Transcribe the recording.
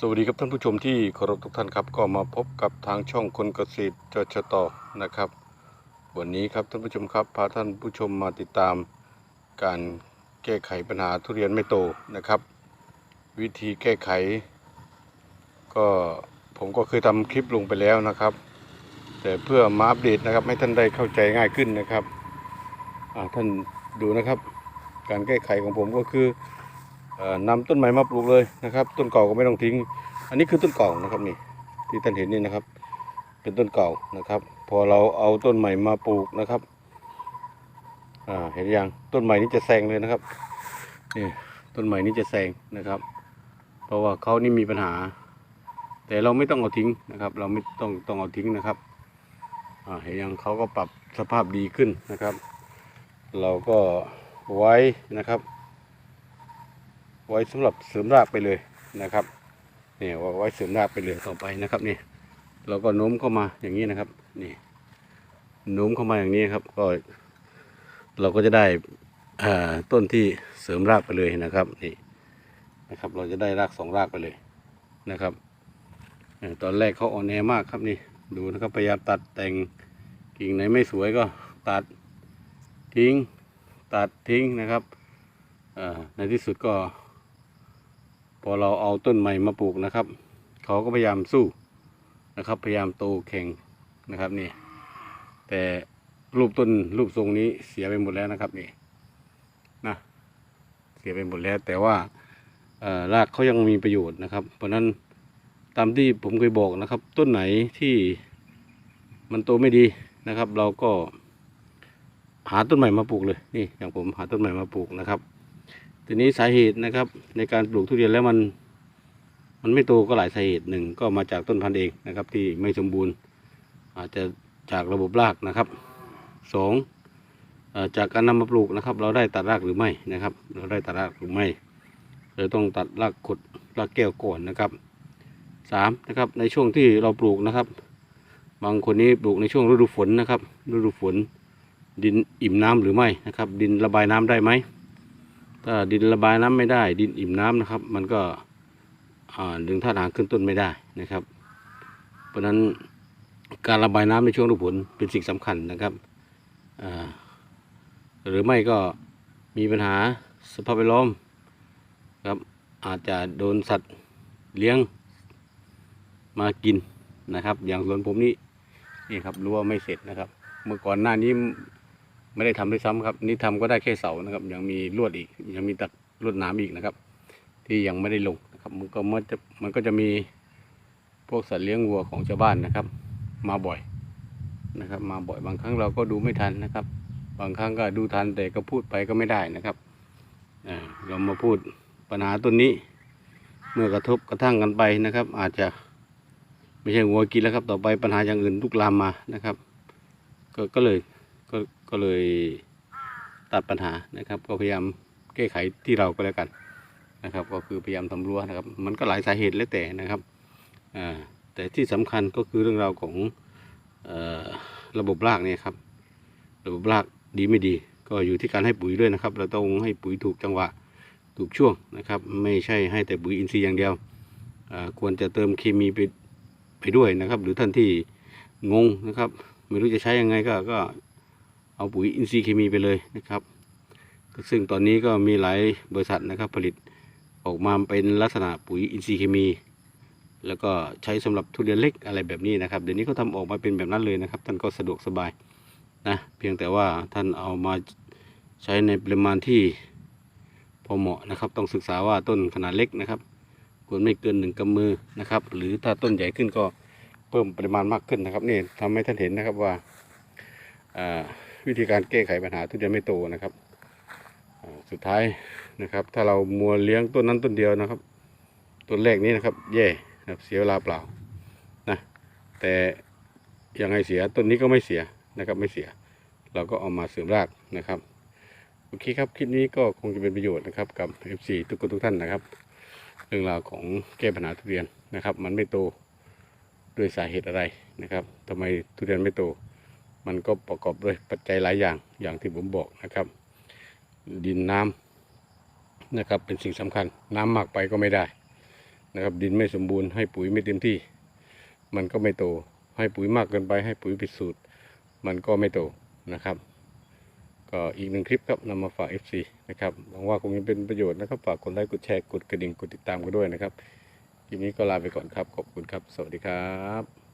สวัสดีครับท่านผู้ชมที่เคารพทุกท่านครับก็มาพบกับทางช่องคนเกษตรจชตนะครับ วันนี้ครับท่านผู้ชมครับพาท่านผู้ชมมาติดตามการแก้ไขปัญหาทุเรียนไม่โตนะครับ วิธีแก้ไข ก็ผมก็เคยทำคลิปลงไปแล้วนะครับ แต่เพื่อมาอัปเดตนะครับ ให้ท่านได้เข้าใจง่ายขึ้นนะครับท่านดูนะครับ การแก้ไขของผมก็คือ นำต้นใหม่มาปลูกเลยนะครับ ต้นเก่าก็ไม่ต้องทิ้ง อันนี้คือต้นเก่านะครับนี่ที่ท่านเห็นนี่นะครับ เป็นต้นเก่านะครับ พอเราเอาต้นใหม่มาปลูกนะครับเห็นยังต้นใหม่นี้จะแซงเลยนะครับนี่ต้นใหม่นี้จะแซงนะครับ เพราะว่าเขานี่มีปัญหา แต่เราไม่ต้องเอาทิ้งนะครับ เราไม่ต้องต้องเอาทิ้งนะครับเห็นยังเขาก็ปรับสภาพดีขึ้นนะครับ เราก็ไว้นะครับ ไว้สำหรับเสริมรากไปเลยนะครับนี่ไว้เสริมรากไปเลยต่อไปนะครับนี่เราก็โน้มเข้ามาอย่างนี้นะครับ นี่โน้มเข้ามาอย่างนี้ครับ ก็เราก็จะได้ต้นที่เสริมรากไปเลยนะครับนี่นะครับ เราจะได้รากสองรากไปเลยนะครับตอนแรกเขาอ่อนแอมากครับนี่ดูนะครับพยายามตัดแต่งกิ่งไหนไม่สวยก็ตัดทิ้งตัดทิ้งนะครับในที่สุดก็ อเราเอาต้นใหม่มาปลูกนะครับเขาก็พยายามสู้นะครับ พยายามโตแข็งนะครับนี่ แต่รูปต้นรูปทรงนี้เสียไปหมดแล้วนะครับนี่นะเสียไปหมดแล้ว แต่ว่ารากเขายังมีประโยชน์นะครับ เพราะนั้นตามที่ผมเคยบอกนะครับ ต้นไหนที่มันโตไม่ดีนะครับ เราก็หาต้นใหม่มาปลูกเลยนี่อย่างผมหาต้นใหม่มาปลูกนะครับ ทีนี้สาเหตุนะครับ ในการปลูกทุเรียนแล้วมัน มันไม่โตก็หลายสาเหตุหนึ่งก็มาจากต้นพันธุ์เองนะครับ ที่ไม่สมบูรณ์ อาจจะจากระบบรากนะครับสองจากการนำมาปลูกนะครับ เราได้ตัดรากหรือไม่นะครับ เราได้ตัดรากหรือไม่เราต้องตัดรากขดรากแก้วก่อนนะครับสามนะครับในช่วงที่เราปลูกนะครับ บางคนนี้ปลูกในช่วงฤดูฝนนะครับ ฤดูฝน ดินอิ่มน้ำหรือไม่นะครับ ดินระบายน้ำได้ไหม ถ้าดินระบายน้ำไม่ได้ ดินอิ่มน้ำนะครับ มันก็อ่าดึงท่าทางขึ้นต้นไม่ได้นะครับ เพราะฉะนั้นการระบายน้ำในช่วงฤดูฝนเป็นสิ่งสำคัญนะครับหรือไม่ก็มีปัญหาสภาพแวดล้อมครับอาจจะโดนสัตว์เลี้ยงมากินนะครับ อย่างสวนผมนี่นี่ครับรั้วไม่เสร็จนะครับ เมื่อก่อนหน้านี้ ไม่ได้ทำด้วยซ้ำครับ นี่ทำก็ได้แค่เสานะครับ ยังมีลวดอีก ยังมีตัดลวดหนาอีกนะครับ ที่ยังไม่ได้ลงนะครับ มันก็มันจะมันก็จะมีพวกสัตว์เลี้ยงวัวของชาวบ้านนะครับ มาบ่อยนะครับ มาบ่อยบางครั้งเราก็ดูไม่ทันนะครับ บางครั้งก็ดูทันแต่ก็พูดไปก็ไม่ได้นะครับอ่าเรามาพูดปัญหาต้นนี้ เมื่อกระทบกระทั่งกันไปนะครับ อาจจะไม่ใช่วัวกินแล้วครับ ต่อไปปัญหาอย่างอื่นลุกลามมานะครับ ก็ก็เลย ก็เลยตัดปัญหานะครับ ก็พยายามแก้ไขที่เราก็แล้วกันนะครับ ก็คือพยายามทำรั้วนะครับ มันก็หลายสาเหตุแล้วแต่นะครับแต่ที่สำคัญก็คือเรื่องราวของออระบบรากเนี่ยครับ ระบบรากดีไม่ดี ก็อยู่ที่การให้ปุ๋ยด้วยนะครับ เราต้องให้ปุ๋ยถูกจังหวะถูกช่วงนะครับ ไม่ใช่ให้แต่ปุ๋ยอินทรีย์อย่างเดียวควรจะเติมเคมีไปไปด้วยนะครับ หรือท่านที่งงนะครับ ไม่รู้จะใช้ยังไงก็ก็ เอาปุ๋ยอินทรีย์เคมีไปเลยนะครับ ซึ่งตอนนี้ก็มีหลายบริษัทนะครับผลิตออกมาเป็นลักษณะปุ๋ยอินทรีย์เคมี แล้วก็ใช้สำหรับทุเรียนเล็กอะไรแบบนี้นะครับ เดี๋ยวนี้เขาทำออกมาเป็นแบบนั้นเลยนะครับ ท่านก็สะดวกสบายนะเพียงแต่ว่าท่านเอามาใช้ในปริมาณที่พอเหมาะนะครับ ต้องศึกษาว่าต้นขนาดเล็กนะครับควรไม่เกินหนึ่งกำมือนะครับ หรือถ้าต้นใหญ่ขึ้นก็เพิ่มปริมาณมากขึ้นนะครับนี่ทำให้ท่านเห็นนะครับว่าอ่า วิธีการแก้ไขปัญหาทุเรียนไม่โตนะครับ สุดท้ายนะครับ ถ้าเรามัวเลี้ยงต้นนั้นต้นเดียวนะครับต้นแรกนี้นะครับ แย่นะครับเสียเวลาเปล่านะแต่ยังไงเสียต้นนี้ก็ไม่เสียนะครับไม่เสีย เราก็เอามาเสริมรากนะครับโอเคครับคลิปนี้ก็คงจะเป็นประโยชน์นะครับกับ FC ทุกคนทุกท่านนะครับ เรื่องราวของแก้ปัญหาทุเรียนนะครับ มันไม่โตด้วยสาเหตุอะไรนะครับทำไมทุเรียนไม่โต มันก็ประกอบด้วยปัจจัยหลายอย่างอย่างที่ผมบอกนะครับ ดินน้ำนะครับเป็นสิ่งสำคัญ น้ำมากไปก็ไม่ได้นะครับ ดินไม่สมบูรณ์ให้ปุ๋ยไม่เต็มที่ มันก็ไม่โต ให้ปุ๋ยมากเกินไป ให้ปุ๋ยผิดสูตร มันก็ไม่โตนะครับ ก็อีกหนึ่งคลิปครับนำมาฝาก FC นะครับหวังว่าคงจะเป็นประโยชน์นะครับ ฝากกดไลค์กดแชร์กดกระดิ่งกดติดตามกันด้วยนะครับคลิปนี้ก็ลาไปก่อนครับ ขอบคุณครับ สวัสดีครับ